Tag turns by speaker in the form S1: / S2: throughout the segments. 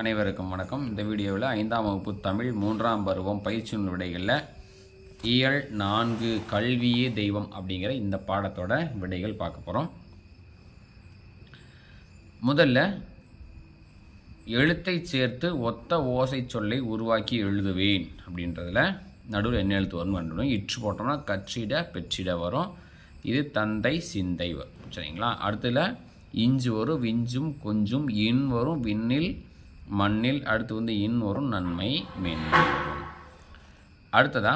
S1: அனைவருக்கும் வணக்கம். இந்த வீடியோவில் ஐந்தாம் வகுப்பு தமிழ் மூன்றாம் பருவம் பயிற்சி விடைகளில் இயல் நான்கு கல்வியே தெய்வம் அப்படிங்கிற இந்த பாடத்தோட விடைகள் பார்க்க போகிறோம் முதல்ல எழுத்தை சேர்த்து ஒத்த ஓசை சொல்லை உருவாக்கி எழுதுவேன் அப்படின்றதில் நடுவில் என்ன எழுத்து வரும்னு கண்டுபிடிக்கணும் இற்று போட்டோம்னா கற்றிட பெற்றிட வரும். இது தந்தை சிந்தை வரும். சரிங்களா? அடுத்ததுல இஞ்சு வரும் விஞ்சும் கொஞ்சும் இன் வரும் விண்ணில் மண்ணில் அடுத்து வந்து இன் வரும் நன்மை மேன்மை வரும் அடுத்ததா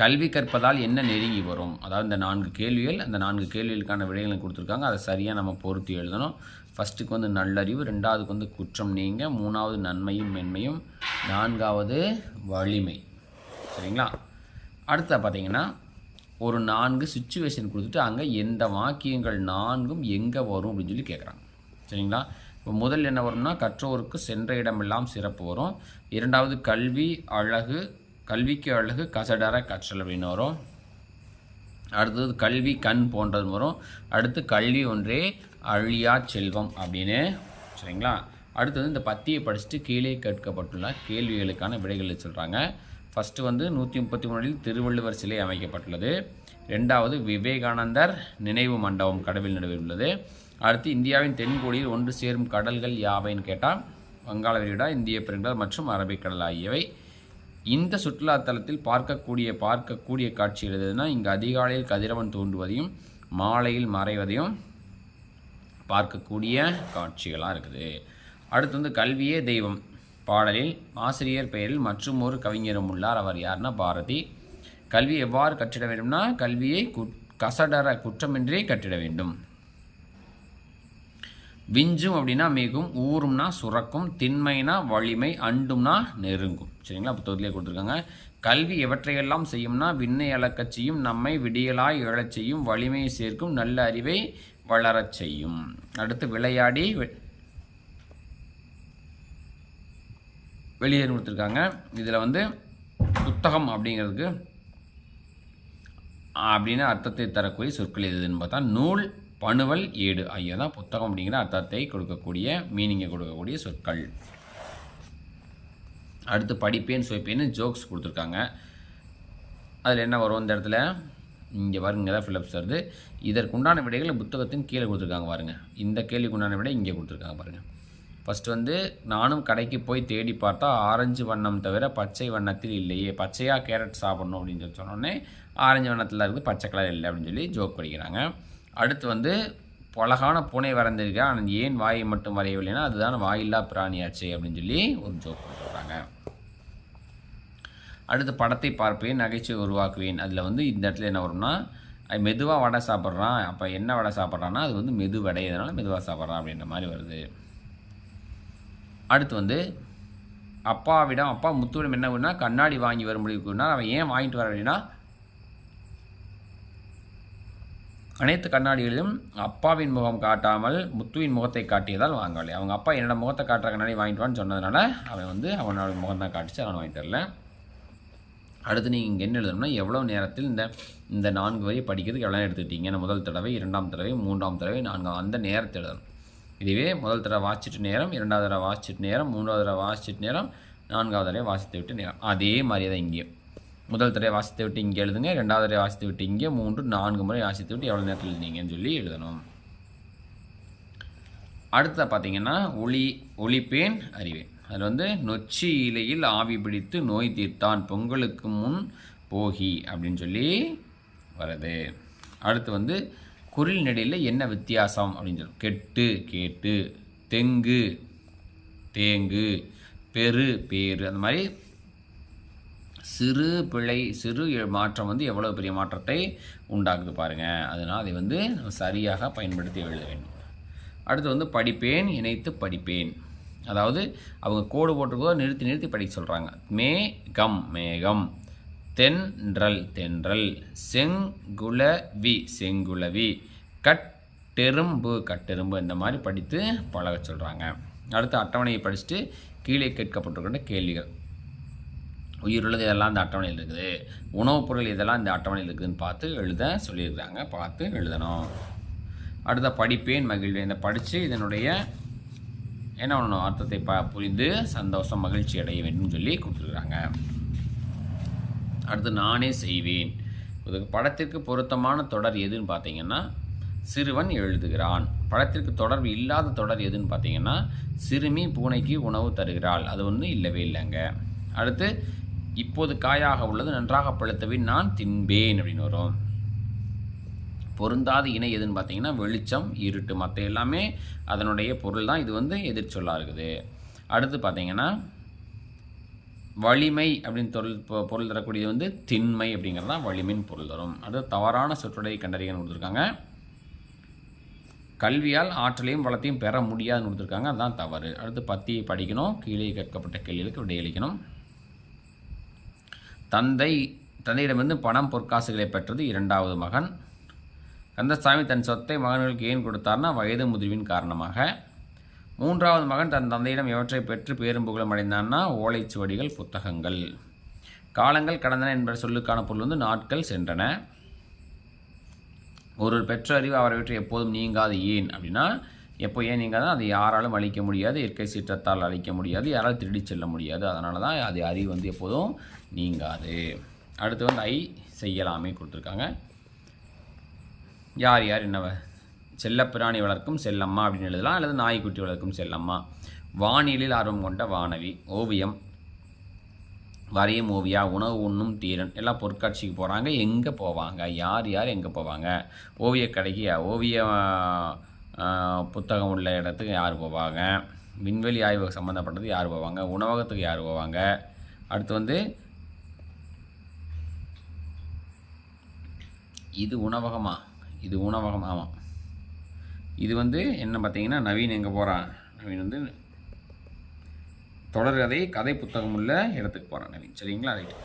S1: கல்வி கற்பதால் என்ன நெருங்கி வரும்? அதாவது இந்த நான்கு கேள்விகள் அந்த நான்கு கேள்விகளுக்கான விடைகளை கொடுத்துருக்காங்க. அதை சரியாக நம்ம பொருத்தி எழுதணும். ஃபஸ்ட்டுக்கு வந்து நல்லறிவு ரெண்டாவதுக்கு வந்து குற்றம் நீங்க மூணாவது நன்மையும் மென்மையும் நான்காவது வலிமை. சரிங்களா? அடுத்த பார்த்தீங்கன்னா ஒரு நான்கு சுச்சுவேஷன் கொடுத்துட்டு அங்கே எந்த வாக்கியங்கள் நான்கும் எங்கே வரும் அப்படின்னு சொல்லி கேட்குறாங்க சரிங்களா? இப்போ முதல் என்ன வரும்னா கற்றோருக்கு சென்ற இடமெல்லாம் சிறப்பு வரும். இரண்டாவது கல்வி அழகு கல்விக்கு அழகு கசடர கற்றல் அப்படின்னு வரும். அடுத்தது கல்வி கண் போன்றது வரும். அடுத்து கல்வி ஒன்றே அழியா செல்வம் அப்படின்னு. சரிங்களா? அடுத்தது இந்த பத்தியை படிச்சுட்டு கீழே கேட்கப்பட்டுள்ள கேள்விகளுக்கான விடைகளை சொல்கிறாங்க ஃபஸ்ட்டு வந்து நூற்றி முப்பத்தி மூணில் திருவள்ளுவர் சிலை அமைக்கப்பட்டுள்ளது. ரெண்டாவது விவேகானந்தர் நினைவு மண்டபம் கடவில் நடுவில் உள்ளது. அடுத்து இந்தியாவின் தென்கோடியில் ஒன்று சேரும் கடல்கள் யாவைன்னு கேட்டால் வங்காள விரிகுடா இந்திய பெருங்கடல் மற்றும் அரபிக்கடல் ஆகியவை. இந்த சுற்றுலாத்தலத்தில் பார்க்கக்கூடிய பார்க்கக்கூடிய காட்சி எழுதுனா இங்கே அதிகாலையில் கதிரவன் தோன்றுவதையும் மாலையில் மறைவதையும் பார்க்கக்கூடிய காட்சிகளாக இருக்குது. அடுத்து வந்து கல்வியே தெய்வம். பாடலில் ஆசிரியர் பெயரில் மற்றும் ஒரு கவிஞரும் உள்ளார். அவர் யாருன்னா பாரதி. கல்வி எவ்வாறு கற்றிட வேண்டும்னா கல்வியை கு கசடர குற்றமின்றி கற்றிட வேண்டும். விஞ்சும் அப்படின்னா மிகும் ஊறும்னா சுரக்கும் திண்மைனா வலிமை அண்டும்னா நெருங்கும். சரிங்களா? புத்தகத்திலே கொடுத்துருக்காங்க. கல்வி எவற்றையெல்லாம் செய்யும்னா விண்ணை அளக்கச் செய்யும் நம்மை விடியலாய் எழச் செய்யும் வலிமையை சேர்க்கும் நல்ல அறிவை வளரச் செய்யும். அடுத்து விளையாடி வெளியேறி வெளியேறு கொடுத்துருக்காங்க. இதில் வந்து புத்தகம் அப்படிங்கிறதுக்கு அப்படின்னு அர்த்தத்தை தரக்கூடிய சொற்கள் எதுன்னு பார்த்தா நூல் பணுவல் ஏடு ஐயோ தான் புத்தகம் அப்படிங்கிற அர்த்தத்தை கொடுக்கக்கூடிய மீனிங்கை கொடுக்கக்கூடிய சொற்கள். அடுத்து படிப்பேன் சுவைப்பேன்னு ஜோக்ஸ் கொடுத்துருக்காங்க. அதில் என்ன வரும் இந்த இடத்துல? இங்கே பாருங்க தான் ஃபிலிப்ஸ் வருது. இதற்குண்டான விடைகளை புத்தகத்தின் கீழே கொடுத்துருக்காங்க பாருங்கள் இந்த கேள்விக்குண்டான விடை இங்கே கொடுத்துருக்காங்க பாருங்கள் ஃபஸ்ட்டு வந்து நானும் கடைக்கு போய் தேடி பார்த்தா ஆரஞ்சு வண்ணம் தவிர பச்சை வண்ணத்தில் இல்லையே. பச்சையாக கேரட் சாப்பிட்ணும் அப்படின்னு சொல்லி சொன்னோடனே ஆரஞ்சு வண்ணத்தில் இருக்குது பச்சை கலர் இல்லை அப்படின்னு சொல்லி ஜோக் படிக்கிறாங்க அடுத்து வந்து அழகான பூனை வரைந்திருக்க ஆனால் ஏன் வாயை மட்டும் வரையவில்லைன்னா அதுதான் வாயில்லா பிராணியாச்சு அப்படின்னு சொல்லி ஒரு ஜோக் கொடுத்துருக்காங்க அடுத்து படத்தை பார்ப்பேன் நகைச்சுவை உருவாக்குவேன். அதில் வந்து இந்த இடத்துல என்ன வரும்னா மெதுவாக வடை சாப்பிட்றான் அப்போ என்ன வடை சாப்பிட்றான்னா அது வந்து மெது வடையதுனால மெதுவாக சாப்பிட்றான் அப்படின்ற மாதிரி வருது. அடுத்து வந்து அப்பாவிடம் அப்பா முத்துவிடம் என்ன பண்ணா கண்ணாடி வாங்கி வர முடியும்னா அவன் ஏன் வாங்கிட்டு வர அப்படின்னா அனைத்து கண்ணாடிகளிலும் அப்பாவின் முகம் காட்டாமல் முத்துவின் முகத்தை காட்டியதால் வாங்கவில்லை. அவங்க அப்பா என்னோட முகத்தை காட்டுற கண்ணாடி வாங்கிட்டு சொன்னதுனால அவன் வந்து அவனோட முகம் தான் காட்டிச்சு அவன் வாங்கிட்டு வரல. அடுத்து நீங்கள் இங்கே என்ன எழுதணும்னா எவ்வளோ நேரத்தில் இந்த இந்த நான்கு வரி படிக்கிறதுக்கு எவ்வளோ எடுத்துக்கிட்டீங்க? முதல் தடவை இரண்டாம் தடவை மூன்றாம் தடவை நான்காம் அந்த நேரத்தை எழுதணும். இதுவே முதல் தடவை வாசிச்சுட்டு நேரம் இரண்டாவது தடவை வாசிச்சுட்டு நேரம் மூன்றாவது தடவை வாசிச்சுட்டு நேரம் நான்காவது தடவை வாசித்து விட்டு நேரம். அதே மாதிரி தான் இங்கேயும். முதல் தடவை வாசித்து விட்டு இங்கே எழுதுங்க ரெண்டாவது தடவை வாசித்து விட்டு இங்கே மூன்று நான்கு முறை வாசித்து விட்டு எவ்வளோ நேரத்தில் எழுதுனீங்கன்னு சொல்லி எழுதணும். அடுத்த பார்த்தீங்கன்னா ஒளி ஒளிப்பேன் அறிவேன். அதில் வந்து நொச்சி இலையில் ஆவி பிடித்து நோய் தீர்த்தான் பொங்கலுக்கு முன் போகி அப்படின்னு சொல்லி வருது. அடுத்து வந்து குரில் நடையில் என்ன வித்தியாசம் அப்படின்னு சொல்லி கெட்டு கேட்டு தெங்கு தேங்கு பெரு பேரு அந்த மாதிரி சிறு பிழை சிறு மாற்றம் வந்து எவ்வளோ பெரிய மாற்றத்தை உண்டாக்குது பாருங்கள் அதனால் அதை வந்து சரியாக பயன்படுத்தி எழுத வேண்டும். அடுத்து வந்து படிப்பேன் இணைத்து படிப்பேன். அதாவது அவங்க கோடு போட்டிருக்கோ நிறுத்தி நிறுத்தி படிக்க சொல்கிறாங்க மே கம் மேகம். தென்றல் தென்றல். செங்குலவி செங்குலவி கட்டெரும்பு கட்டெரும்பு இந்த மாதிரி படித்து பழக சொல்கிறாங்க அடுத்து அட்டவணையை படிச்சுட்டு கீழே கேட்கப்பட்டிருக்கின்ற கேள்விகள். உயிருள்ளது இதெல்லாம் இந்த அட்டவணையில் இருக்குது. உணவுப் பொருள் இதெல்லாம் இந்த அட்டவணையில் இருக்குதுன்னு பார்த்து எழுத சொல்லியிருக்கிறாங்க. பார்த்து எழுதணும். அடுத்த படிப்பேன் மகிழ்வேன். இதை படித்து இதனுடைய என்ன பண்ணணும்? அர்த்தத்தை ப புரிந்து சந்தோஷம் மகிழ்ச்சி அடைய வேண்டும் சொல்லி கொடுத்துருக்குறாங்க. அடுத்து நானே செய்வேன். இதுக்கு படத்திற்கு பொருத்தமான தொடர் எதுன்னு பார்த்தீங்கன்னா சிறுவன் எழுதுகிறான். படத்திற்கு தொடர்பு இல்லாத தொடர் எதுன்னு பார்த்தீங்கன்னா சிறுமி பூனைக்கு உணவு தருகிறாள். அது ஒன்றும் இல்லவே இல்லைங்க. அடுத்து இப்போது காயாக உள்ளது நன்றாக பழுத்தவை நான் தின்பேன் அப்படின்னு வரும். பொருந்தாத இணை எதுன்னு பார்த்தீங்கன்னா வெளிச்சம் இருட்டு மற்ற எல்லாமே அதனுடைய பொருள் தான் இது வந்து எதிர்ச்சொல்லாக இருக்குது. அடுத்து பார்த்தீங்கன்னா வலிமை அப்படின்னு பொருள் பொருள் தரக்கூடியது வந்து திண்மை அப்படிங்கிறது தான் வலிமைன்னு பொருள் தரும். அடுத்து தவறான சொற்றொடை கண்டறியன்னு கொடுத்துருக்காங்க. கல்வியால் ஆற்றலையும் வளத்தையும் பெற முடியாதுன்னு கொடுத்துருக்காங்க. அதுதான் தவறு. அடுத்து பத்தியை படிக்கணும் கீழே கேட்கப்பட்ட கேள்விகளுக்கு விடையளிக்கணும். தந்தை தந்தையிடமிருந்து பணம் பொற்காசுகளை பெற்றது இரண்டாவது மகன். கந்தசாமி தன் சொத்தை மகன்களுக்கு ஏன் கொடுத்தார்னா வயது முதிர்வின் காரணமாக. மூன்றாவது மகன் தன் தந்தையிடம் எவற்றை பெற்று பேரும் புகழும் அடைந்தான்னா ஓலைச்சுவடிகள் புத்தகங்கள். காலங்கள் கடந்தன என்ற சொல்லுக்கான பொருள் வந்து நாட்கள் சென்றன. ஒரு பெற்ற அறிவு அவரை விட்டு எப்போதும் நீங்காது ஏன் அப்படின்னா எப்போ ஏன் தான் அது யாராலும் அழிக்க முடியாது இயற்கை சீற்றத்தால் அழிக்க முடியாது யாராலும் திருடி செல்ல முடியாது. அதனால தான் அது அறிவு வந்து எப்போதும் நீங்காது. அடுத்து வந்து ஐ செய்யலாமே கொடுத்துருக்காங்க. யார் யார் என்ன செல்லப்பிராணி வளர்க்கும் செல்லம்மா அப்படின்னு எழுதலாம். அல்லது நாய்க்குட்டி வளர்க்கும் செல்லம்மா. வானியலில் ஆர்வம் கொண்ட வானவி. ஓவியம். வரையும் ஓவியா? உணவு உண்ணும் தீரன். எல்லாம் பொற்காட்சிக்கு போகிறாங்க எங்கே போவாங்க? யார் யார் எங்கே போவாங்க? ஓவியக் கடைக்கு ஓவிய புத்தகம் உள்ள இடத்துக்கு யார் போவாங்க? விண்வெளி ஆய்வு சம்மந்தப்பட்டது யார் போவாங்க? உணவகத்துக்கு யார் போவாங்க? அடுத்து வந்து இது உணவகமா? இது உணவகம் ஆமாம் இது வந்து என்ன பார்த்தீங்கன்னா நவீன் எங்கே போகிறான் நவீன் வந்து தொடர்கதை கதை புத்தகம் உள்ள இடத்துக்கு போகிறான் நவீன். சரிங்களா? ரைட்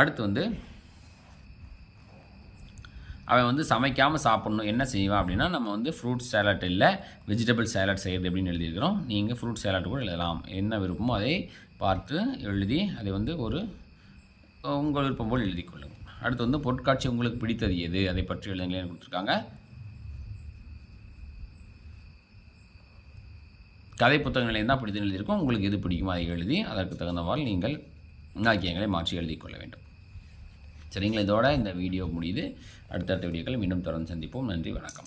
S1: அடுத்து வந்து அவன் வந்து சமைக்காமல் சாப்பிட்ணும். என்ன செய்வான் அப்படின்னா நம்ம வந்து ஃப்ரூட் சேலட் இல்லை வெஜிடபிள் சேலட் செய்கிறது அப்படின்னு எழுதியிருக்கிறோம். நீங்கள் ஃப்ரூட் சேலட் கூட எழுதலாம். என்ன விருப்பமோ அதை பார்த்து எழுதி அதை வந்து ஒரு உங்கள் விருப்பம் போல் எழுதி கொள்ளுங்கள் அடுத்து வந்து பொருட்காட்சி உங்களுக்கு பிடித்தது எது? அதை பற்றி எழுதுங்களேன்னு கொடுத்துருக்காங்க. கதை புத்தகங்களை தான் பிடித்து எழுதியிருக்கோம். உங்களுக்கு எது பிடிக்குமோ அதை எழுதி அதற்கு தகுந்தவாறு நீங்கள் வாக்கியங்களை மாற்றி எழுதிக் கொள்ள வேண்டும். சரிங்களா? இதோட இந்த வீடியோ முடியுது. அடுத்தடுத்த வீடியோக்கள் மீண்டும் தொடர்ந்து சந்திப்போம். நன்றி வணக்கம்.